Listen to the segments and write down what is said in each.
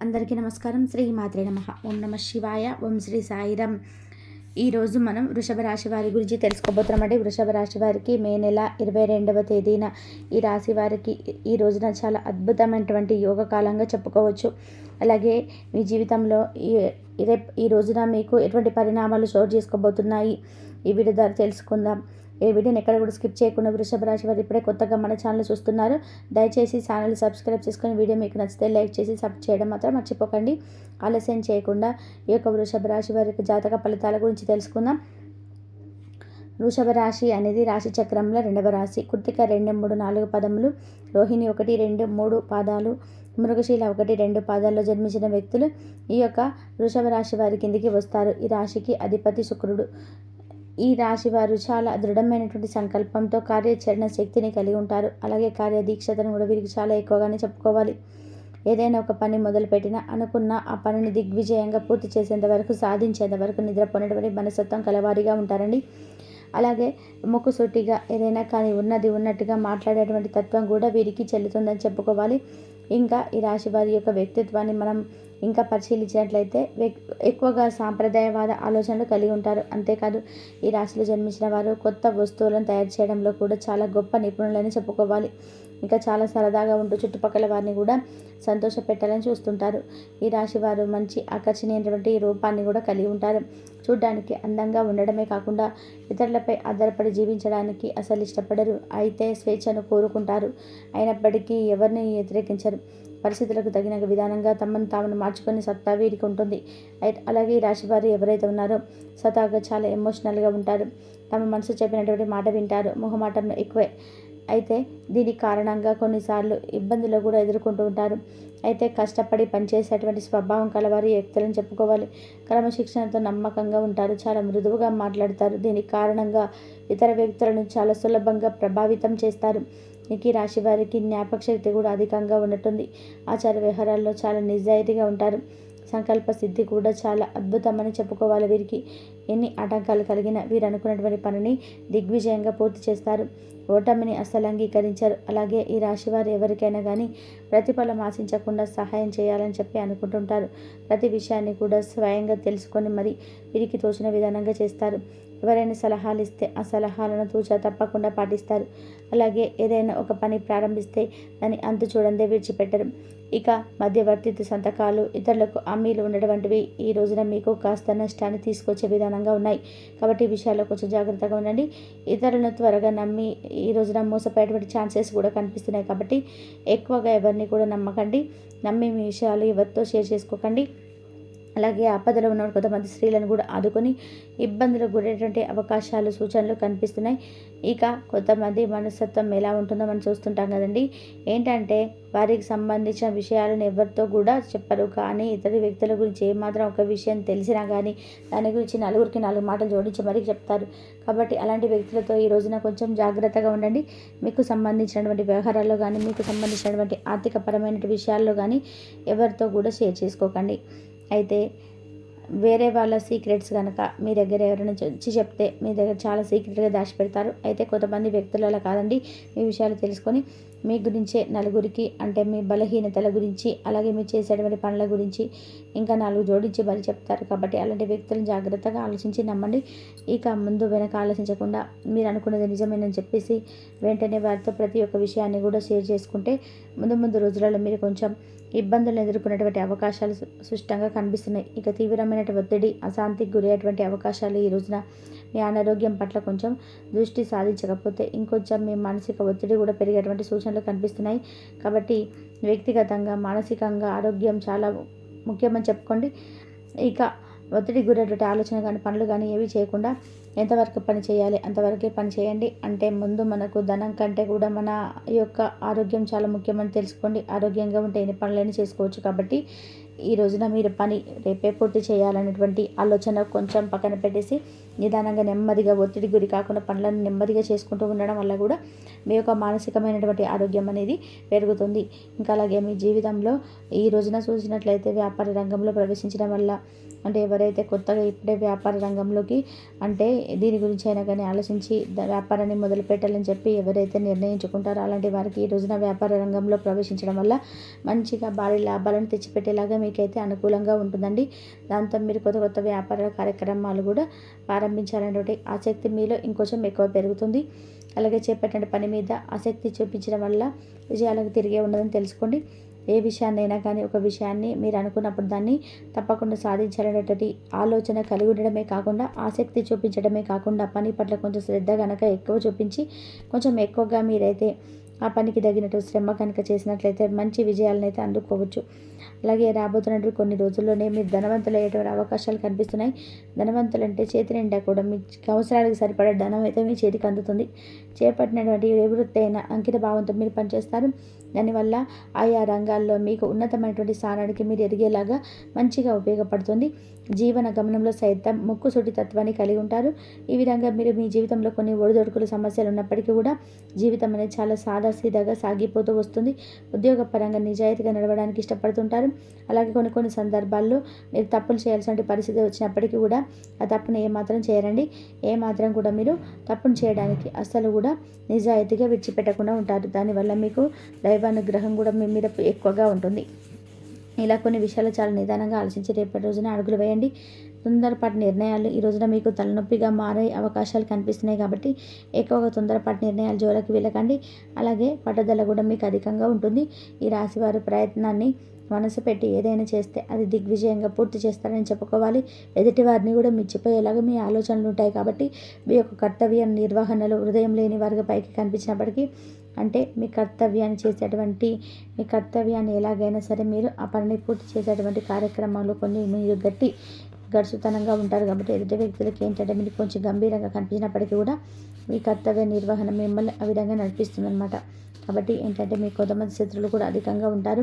అందరికీ నమస్కారం. శ్రీ మాత్రే నమ. ఓం నమ శివాయ. ఓం శ్రీ సాయిరం. ఈరోజు మనం వృషభ రాశి వారి గురించి తెలుసుకోబోతున్నామండి వృషభ రాశి వారికి మే నెల ఇరవై రెండవ తేదీన ఈ రాశి వారికి ఈ రోజున చాలా అద్భుతమైనటువంటి యోగ కాలంగా చెప్పుకోవచ్చు. అలాగే మీ జీవితంలో ఈ రేపు ఈ రోజున మీకు ఎటువంటి పరిణామాలు చోటు చేసుకోబోతున్నాయి? ఈ వీడియో ద్వారా తెలుసుకుందాం. ఏ వీడియోని ఎక్కడ కూడా స్కిప్ చేయకుండా వృషభ రాశి వారు ఇప్పుడే కొత్తగా మన ఛానల్ చూస్తున్నారు దయచేసి ఛానల్ సబ్స్క్రైబ్ చేసుకొని వీడియో మీకు నచ్చితే లైక్ చేసి సబ్ చేయడం మాత్రం మర్చిపోకండి. ఆలస్యం చేయకుండా ఈ యొక్క వృషభ రాశి వారికి జాతక ఫలితాల గురించి తెలుసుకుందాం. వృషభ రాశి అనేది రాశి చక్రంలో రెండవ రాశి. కృతిక రెండు మూడు నాలుగు పదములు రోహిణి ఒకటి రెండు మూడు పాదాలు మృగశీల ఒకటి రెండు పాదాల్లో జన్మించిన వ్యక్తులు ఈ యొక్క వృషభ రాశి వారి కిందికి వస్తారు. ఈ రాశికి అధిపతి శుక్రుడు. ఈ రాశి వారు చాలా దృఢమైనటువంటి సంకల్పంతో కార్యాచరణ శక్తిని కలిగి ఉంటారు. అలాగే కార్యదీక్షతను కూడా వీరికి చాలా ఎక్కువగానే చెప్పుకోవాలి. ఏదైనా ఒక పని మొదలుపెట్టినా అనుకున్న ఆ పనిని దిగ్విజయంగా పూర్తి చేసేంత వరకు సాధించేంత వరకు నిద్రపోయినటువంటి మనస్తత్వం కలవారిగా ఉంటారండి. అలాగే ముక్కుసూటిగా ఏదైనా కానీ ఉన్నది ఉన్నట్టుగా మాట్లాడేటువంటి తత్వం కూడా వీరికి చెల్లుతుందని చెప్పుకోవాలి. ఇంకా ఈ రాశి వారి యొక్క వ్యక్తిత్వాన్ని మనం ఇంకా పరిశీలించినట్లయితే ఎక్కువగా సాంప్రదాయవాద ఆలోచనలు కలిగి ఉంటారు. అంతేకాదు ఈ రాశిలో జన్మించిన వారు కొత్త వస్తువులను తయారు చేయడంలో కూడా చాలా గొప్ప నిపుణులని చెప్పుకోవాలి. ఇంకా చాలా సరదాగా ఉంటూ చుట్టుపక్కల వారిని కూడా సంతోష పెట్టాలని చూస్తుంటారు. ఈ రాశి వారు మంచి ఆకర్షణీయమైనటువంటి రూపాన్ని కూడా కలిగి ఉంటారు. చూడ్డానికి అందంగా ఉండడమే కాకుండా ఇతరులపై ఆధారపడి జీవించడానికి అసలు ఇష్టపడరు. అయితే స్వేచ్ఛను కోరుకుంటారు. అయినప్పటికీ ఎవరిని వ్యతిరేకించరు. పరిస్థితులకు తగిన విధానంగా తమను తామును మార్చుకొని సత్తా వీరికి ఉంటుంది. అలాగే ఈ రాశి వారు ఎవరైతే ఉన్నారో సతాగా చాలా ఎమోషనల్గా ఉంటారు. తమ మనసు చెప్పినటువంటి మాట వింటారు. మొహమాటంలో ఎక్కువే అయితే దీనికి కారణంగా కొన్నిసార్లు ఇబ్బందులు కూడా ఎదుర్కొంటూ ఉంటారు. అయితే కష్టపడి పనిచేసేటువంటి స్వభావం కలవారు వ్యక్తులను చెప్పుకోవాలి. క్రమశిక్షణతో నమ్మకంగా ఉంటారు. చాలా మృదువుగా మాట్లాడతారు. దీని కారణంగా ఇతర వ్యక్తులను చాలా సులభంగా ప్రభావితం చేస్తారు. ఈ రాశి వారికి జ్ఞాపక శక్తి కూడా అధికంగా ఉండటుంది ఆచార వ్యవహారాల్లో చాలా నిజాయితీగా ఉంటారు. సంకల్ప సిద్ధి కూడా చాలా అద్భుతమని చెప్పుకోవాలి. వీరికి ఎన్ని ఆటంకాలు కలిగిన వీరు అనుకున్నటువంటి పనిని దిగ్విజయంగా పూర్తి చేస్తారు. ఓటమిని అస్సలు అంగీకరించారు. అలాగే ఈ రాశి వారు ఎవరికైనా కానీ ప్రతిఫలం ఆశించకుండా సహాయం చేయాలని చెప్పి అనుకుంటుంటారు. ప్రతి విషయాన్ని కూడా స్వయంగా తెలుసుకొని మరి వీరికి తోచిన విధానంగా చేస్తారు. ఎవరైనా సలహాలు ఇస్తే ఆ సలహాలను తూచా తప్పకుండా పాటిస్తారు. అలాగే ఏదైనా ఒక పని ప్రారంభిస్తే దాన్ని అంతు చూడందే విడిచిపెట్టరు. ఇక మధ్యవర్తిత్వ సంతకాలు ఇతరులకు హామీలు ఉండటువంటివి ఈ రోజున మీకు కాస్త నష్టాన్ని తీసుకొచ్చే విధానంగా ఉన్నాయి. కాబట్టి ఈ విషయాల్లో కొంచెం జాగ్రత్తగా ఉండండి. ఇతరులను త్వరగా నమ్మి ఈ రోజున మోసపోయేటువంటి ఛాన్సెస్ కూడా కనిపిస్తున్నాయి కాబట్టి ఎక్కువగా ఎవరిని కూడా నమ్మకండి. నమ్మి మీ విషయాలు ఎవరితో షేర్ చేసుకోకండి. అలాగే ఆపదలో ఉన్న కొంతమంది స్త్రీలను కూడా ఆదుకొని ఇబ్బందులకు గురేటువంటి అవకాశాలు సూచనలు కనిపిస్తున్నాయి. ఇక కొంతమంది మనస్తత్వం ఎలా ఉంటుందో మనం చూస్తుంటాం కదండి. ఏంటంటే వారికి సంబంధించిన విషయాలను ఎవరితో కూడా చెప్పరు. కానీ ఇతర వ్యక్తుల గురించి ఏమాత్రం ఒక విషయం తెలిసినా కానీ దాని గురించి నలుగురికి నాలుగు మాటలు జోడించి మరీ చెప్తారు. కాబట్టి అలాంటి వ్యక్తులతో ఈ రోజున కొంచెం జాగ్రత్తగా ఉండండి. మీకు సంబంధించినటువంటి వ్యవహారాల్లో కానీ మీకు సంబంధించినటువంటి ఆర్థికపరమైన విషయాల్లో కానీ ఎవరితో కూడా షేర్ చేసుకోకండి. అయితే వేరే వాళ్ళ సీక్రెట్స్ కనుక మీ దగ్గర ఎవరైనా వచ్చి చెప్తే మీ దగ్గర చాలా సీక్రెట్గా దాచిపెడతారు. అయితే కొంతమంది వ్యక్తులు అలా కాదండి. ఈ విషయాలు తెలుసుకొని మీ గురించే నలుగురికి అంటే మీ బలహీనతల గురించి అలాగే మీరు చేసేటువంటి పనుల గురించి ఇంకా నాలుగు జోడించి మరి చెప్తారు. కాబట్టి అలాంటి వ్యక్తులను జాగ్రత్తగా ఆలోచించి నమ్మండి. ఇక ముందు వెనక ఆలోచించకుండా మీరు అనుకున్నది నిజమేనని చెప్పేసి వెంటనే వారితో ప్రతి ఒక్క విషయాన్ని కూడా షేర్ చేసుకుంటే ముందు ముందు రోజులలో మీరు కొంచెం ఇబ్బందులు ఎదుర్కొనేటువంటి అవకాశాలు స్పష్టంగా కనిపిస్తున్నాయి. ఇక తీవ్రమైన ఒత్తిడి అశాంతికి గురయ్యేటువంటి అవకాశాలు ఈ రోజున మీ అనారోగ్యం పట్ల కొంచెం దృష్టి సాధించకపోతే ఇంకొంచెం మీ మానసిక ఒత్తిడి కూడా పెరిగేటువంటి సూచనలు కనిపిస్తున్నాయి. కాబట్టి వ్యక్తిగతంగా మానసికంగా ఆరోగ్యం చాలా ముఖ్యమని చెప్పుకోండి. ఇక ఒత్తిడి గురేటువంటి ఆలోచన కానీ పనులు కానీ ఏవి చేయకుండా ఎంతవరకు పని చేయాలి అంతవరకే పని చేయండి. అంటే ముందు మనకు ధనం కంటే కూడా మన యొక్క ఆరోగ్యం చాలా ముఖ్యమని తెలుసుకోండి. ఆరోగ్యంగా ఉంటే ఎన్ని పనులైనా చేసుకోవచ్చు కాబట్టి ఈ రోజున మీరు పని రేపే పూర్తి చేయాలనేటువంటి ఆలోచన కొంచెం పక్కన పెట్టేసి నిదానంగా నెమ్మదిగా ఒత్తిడి గురి కాకుండా పనులను నెమ్మదిగా చేసుకుంటూ ఉండడం వల్ల కూడా మీ యొక్క మానసికమైనటువంటి ఆరోగ్యం అనేది పెరుగుతుంది. ఇంకా అలాగే మీ జీవితంలో ఈ రోజున చూసినట్లయితే వ్యాపార రంగంలో ప్రవేశించడం వల్ల అంటే ఎవరైతే కొత్తగా ఇప్పుడే వ్యాపార రంగంలోకి అంటే దీని గురించి అయినా కానీ ఆలోచించి వ్యాపారాన్ని మొదలు పెట్టాలని చెప్పి ఎవరైతే నిర్ణయించుకుంటారో అలాంటి వారికి ఈ రోజున వ్యాపార రంగంలో ప్రవేశించడం వల్ల మంచిగా భారీ లాభాలను తెచ్చిపెట్టేలాగా మీకైతే అనుకూలంగా ఉంటుందండి. దాంతో మీరు కొత్త కొత్త వ్యాపార కార్యక్రమాలు కూడా ప్రారంభించాలనేటువంటి ఆసక్తి మీలో ఇంకొంచెం ఎక్కువ పెరుగుతుంది. అలాగే చేపట్టిన పని మీద ఆసక్తి చూపించడం వల్ల విజయాలకు తిరిగే ఉండదని తెలుసుకోండి. ఏ విషయాన్నైనా కానీ ఒక విషయాన్ని మీరు అనుకున్నప్పుడు దాన్ని తప్పకుండా సాధించాలనేటువంటి ఆలోచన కలిగి ఉండడమే కాకుండా ఆసక్తి చూపించడమే కాకుండా పని పట్ల కొంచెం శ్రద్ధ కనుక ఎక్కువ చూపించి కొంచెం ఎక్కువగా మీరైతే ఆ పనికి తగినట్టు శ్రమ కనుక చేసినట్లయితే మంచి విజయాలను అయితే అందుకోవచ్చు. అలాగే రాబోతున్నటువంటి కొన్ని రోజుల్లోనే మీరు ధనవంతులు అయ్యేటువంటి అవకాశాలు కనిపిస్తున్నాయి. ధనవంతులు అంటే చేతి నిండా కూడా మీ అవసరాలకు సరిపడే ధనం అయితే మీ చేతికి అందుతుంది. చేపట్టినటువంటి ఏ వృత్తి అయినా అంకిత భావంతో మీరు పనిచేస్తారు. దానివల్ల ఆయా రంగాల్లో మీకు ఉన్నతమైనటువంటి స్థానానికి మీరు ఎదిగేలాగా మంచిగా ఉపయోగపడుతుంది. జీవన గమనంలో సైతం ముక్కు సుటి తత్వాన్ని కలిగి ఉంటారు. ఈ విధంగా మీరు మీ జీవితంలో కొన్ని ఒడిదొడుకులు సమస్యలు ఉన్నప్పటికీ కూడా జీవితం అనేది చాలా సాదాసీదాగా సాగిపోతూ వస్తుంది. ఉద్యోగపరంగా నిజాయితీగా నడవడానికి ఇష్టపడుతుంటారు. అలాగే కొన్ని కొన్ని సందర్భాల్లో మీరు తప్పులు చేయాల్సిన పరిస్థితి వచ్చినప్పటికీ కూడా ఆ తప్పును ఏమాత్రం చేయరండి. ఏమాత్రం కూడా మీరు తప్పును చేయడానికి అస్సలు కూడా నిజాయితీగా విడిచిపెట్టకుండా ఉంటారు. దానివల్ల మీకు దైవానుగ్రహం కూడా మీ మీద ఎక్కువగా ఉంటుంది. ఇలా కొన్ని విషయాలు చాలా నిదానంగా ఆలోచించి రేపటి రోజున అడుగులు వేయండి. తొందరపాటు నిర్ణయాలు ఈ రోజున మీకు తలనొప్పిగా మారే అవకాశాలు కనిపిస్తున్నాయి కాబట్టి ఎక్కువగా తొందరపాటు నిర్ణయాలు జోలికి వెళ్ళకండి. అలాగే పట్టుదల కూడా మీకు అధికంగా ఉంటుంది. ఈ రాశివారి ప్రయత్నాన్ని మనసు పెట్టి ఏదైనా చేస్తే అది దిగ్విజయంగా పూర్తి చేస్తారని చెప్పుకోవాలి. ఎదుటి వారిని కూడా మిచ్చిపోయేలాగా మీ ఆలోచనలు ఉంటాయి కాబట్టి మీ యొక్క కర్తవ్య నిర్వహణలో హృదయం లేని వారిగా పైకి కనిపించినప్పటికీ అంటే మీ కర్తవ్యాన్ని చేసేటువంటి మీ కర్తవ్యాన్ని ఎలాగైనా సరే మీరు ఆ పనిని పూర్తి చేసేటువంటి కార్యక్రమాలు కొన్ని మీరు గట్టి గడుసుతనంగా ఉంటారు కాబట్టి ఎదుటి వ్యక్తులకి ఏంటంటే మీరు కొంచెం గంభీరంగా కనిపించినప్పటికీ కూడా మీ కర్తవ్య నిర్వహణ మిమ్మల్ని ఆ విధంగా నడిపిస్తుంది అనమాట కాబట్టి ఏంటంటే మీ కొంతమంది శత్రులు కూడా అధికంగా ఉంటారు.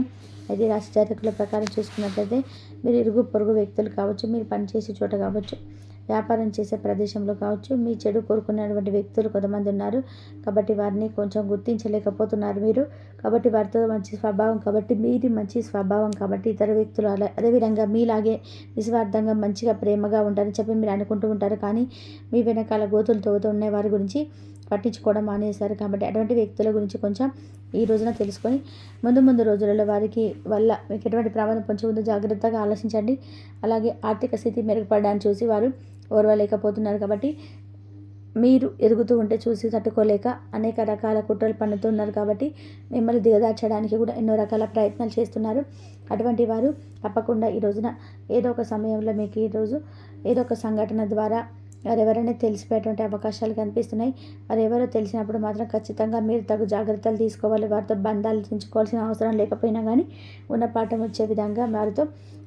అయితే రాశి జాతకుల ప్రకారం చూసుకున్నట్లయితే మీరు ఇరుగు పొరుగు వ్యక్తులు కావచ్చు మీరు పనిచేసే చోట కావచ్చు. వ్యాపారం చేసే ప్రదేశంలో కావచ్చు. మీ చెడు కోరుకున్నటువంటి వ్యక్తులు కొంతమంది ఉన్నారు. కాబట్టి వారిని కొంచెం గుర్తించలేకపోతున్నారు మీరు. కాబట్టి వారితో మంచి స్వభావం కాబట్టి మీది మంచి స్వభావం కాబట్టి ఇతర వ్యక్తులు అలా అదేవిధంగా మీలాగే నిస్వార్థంగా మంచిగా ప్రేమగా ఉంటారని చెప్పి మీరు అనుకుంటూ ఉంటారు. కానీ మీ వెనకాల గోతులు తవ్వుతూ ఉన్న వారి గురించి. పట్టించుకోవడం మానేశారు. కాబట్టి అటువంటి వ్యక్తుల గురించి కొంచెం ఈ రోజున తెలుసుకొని ముందు ముందు రోజులలో వారికి వల్ల మీకు ఎటువంటి ప్రమాదం పొంచి ముందు జాగ్రత్తగా ఆలోచించండి. అలాగే ఆర్థిక స్థితి మెరుగుపడడాన్ని చూసి వారు ఓర్వలేకపోతున్నారు. కాబట్టి మీరు ఎదుగుతూ ఉంటే చూసి తట్టుకోలేక అనేక రకాల కుట్రలు పన్నుతున్నారు. కాబట్టి మిమ్మల్ని దిగదార్చడానికి కూడా ఎన్నో రకాల ప్రయత్నాలు చేస్తున్నారు. అటువంటి వారు తప్పకుండా ఈ రోజున ఏదో ఒక సమయంలో మీకు ఈరోజు ఏదో ఒక సంఘటన ద్వారా వారెవరైనా తెలిసిపోయేటువంటి అవకాశాలు కనిపిస్తున్నాయి వారెవరో తెలిసినప్పుడు మాత్రం ఖచ్చితంగా మీరు తగు జాగ్రత్తలు తీసుకోవాలి. వారితో బంధాలు తెంచుకోవాల్సిన అవసరం లేకపోయినా కానీ గుణపాఠం వచ్చే విధంగా వారితో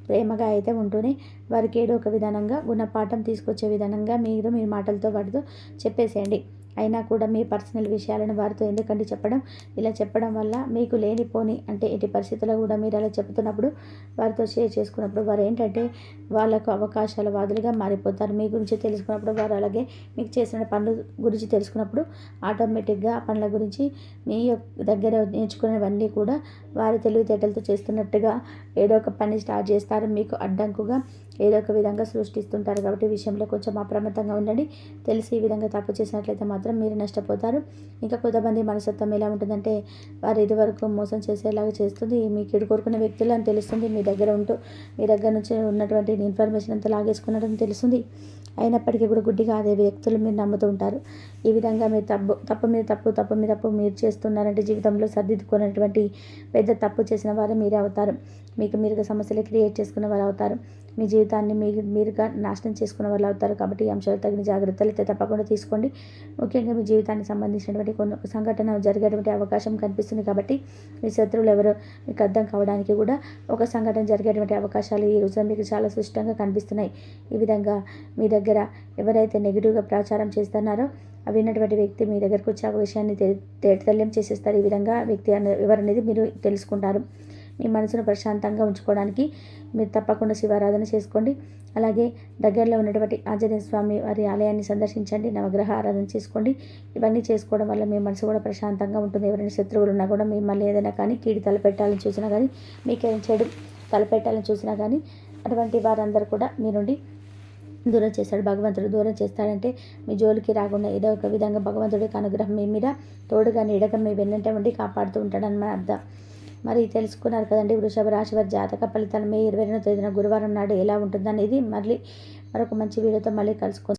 ప్రేమగా అయితే ఉంటూనే వారికి ఏదో ఒక విధానంగా గుణపాఠం తీసుకొచ్చే విధానంగా మీరు మీ మాటలతో వాటితో చెప్పేసేయండి. అయినా కూడా మీ పర్సనల్ విషయాలను వారితో ఎందుకంటే చెప్పడం? ఇలా చెప్పడం వల్ల మీకు లేనిపోని అంటే ఎట్టి పరిస్థితుల్లో కూడా మీరు అలా చెప్తున్నప్పుడు వారితో షేర్ చేసుకున్నప్పుడు వారు ఏంటంటే వాళ్ళకు అవకాశాల వాదులుగా మారిపోతారు. మీ గురించి తెలుసుకున్నప్పుడు వారు అలాగే మీకు చేసిన పనుల గురించి తెలుసుకున్నప్పుడు ఆటోమేటిక్గా ఆ పనుల గురించి మీ దగ్గర నేర్చుకునేవన్నీ కూడా వారి తెలివితేటలతో చేస్తున్నట్టుగా ఏదో ఒక పని స్టార్ట్ చేస్తారు. మీకు అడ్డంకుగా ఏదో ఒక విధంగా సృష్టిస్తుంటారు కాబట్టి విషయంలో కొంచెం అప్రమత్తంగా ఉండండి. తెలిసి ఈ విధంగా తప్పు చేసినట్లయితే మాత్రం మీరు నష్టపోతారు. ఇంకా కొంతమంది మనసత్వం ఎలా ఉంటుందంటే వారు ఇదివరకు మోసం చేసేలాగా చేస్తుంది. మీకు ఇడు కోరుకునే వ్యక్తులు అని తెలుస్తుంది. మీ దగ్గర ఉంటూ మీ దగ్గర నుంచి ఉన్నటువంటి ఇన్ఫర్మేషన్ అంతా లాగేసుకున్నట్టు తెలుస్తుంది. అయినప్పటికీ కూడా గుడ్డిగా అదే వ్యక్తులు మీరు నమ్ముతూ ఉంటారు. ఈ విధంగా మీరు తప్పు తప్పు మీద తప్పు తప్పు మీద తప్పు మీరు చేస్తున్నారంటే జీవితంలో సర్దిద్దుకున్నటువంటి పెద్ద తప్పు చేసిన వారు మీరే అవుతారు. మీకు మీరుగా సమస్యలు క్రియేట్ చేసుకున్న వారు అవుతారు. మీ జీవితాన్ని మీ మీరుగా నాశనం చేసుకున్న వాళ్ళు అవుతారు కాబట్టి ఈ అంశాలు తగిన జాగ్రత్తలు అయితే తప్పకుండా తీసుకోండి. ముఖ్యంగా మీ జీవితానికి సంబంధించినటువంటి కొన్ని సంఘటన జరిగేటువంటి అవకాశం కనిపిస్తుంది కాబట్టి మీ శత్రువులు ఎవరు మీకు అర్థం కావడానికి కూడా ఒక సంఘటన జరిగేటువంటి అవకాశాలు ఈ రోజున మీకు చాలా స్పష్టంగా కనిపిస్తున్నాయి. ఈ విధంగా మీ దగ్గర ఎవరైతే నెగిటివ్గా ప్రచారం చేస్తున్నారో అవి విన్నటువంటి వ్యక్తి మీ దగ్గరకు వచ్చే ఆ విషయాన్ని తెలియం చేసేస్తారు. ఈ విధంగా వ్యక్తి అనే ఎవరనేది మీరు తెలుసుకుంటారు. మీ మనసును ప్రశాంతంగా ఉంచుకోవడానికి మీరు తప్పకుండా శివారాధన చేసుకోండి. అలాగే దగ్గరలో ఉన్నటువంటి ఆంజనేయ స్వామి వారి ఆలయాన్ని సందర్శించండి నవగ్రహ ఆరాధన చేసుకోండి. ఇవన్నీ చేసుకోవడం వల్ల మీ మనసు కూడా ప్రశాంతంగా ఉంటుంది. ఎవరైనా శత్రువులు ఉన్నా కూడా మిమ్మల్ని ఏదైనా కానీ కీడి తలపెట్టాలని చూసినా కానీ మీకేం చెడు తలపెట్టాలని చూసినా కానీ అటువంటి వారందరూ కూడా మీ నుండి దూరం చేస్తాడు భగవంతుడు దూరం చేస్తాడంటే మీ జోలికి రాకుండా ఏదో ఒక విధంగా భగవంతుడికి అనుగ్రహం మీ మీద తోడుగా నీడగా మీ వెన్నంటే ఉండి కాపాడుతూ ఉంటాడని మన అర్థం మరి తెలుసుకున్నారు కదండి వృషభ రాశి వారి జాతక ఫలితాలు మే ఇరవై రెండో తేదీన గురువారం నాడు ఎలా ఉంటుందనేది. మళ్ళీ మరొక మంచి వీడియోతో మళ్ళీ కలుసుకుందాం.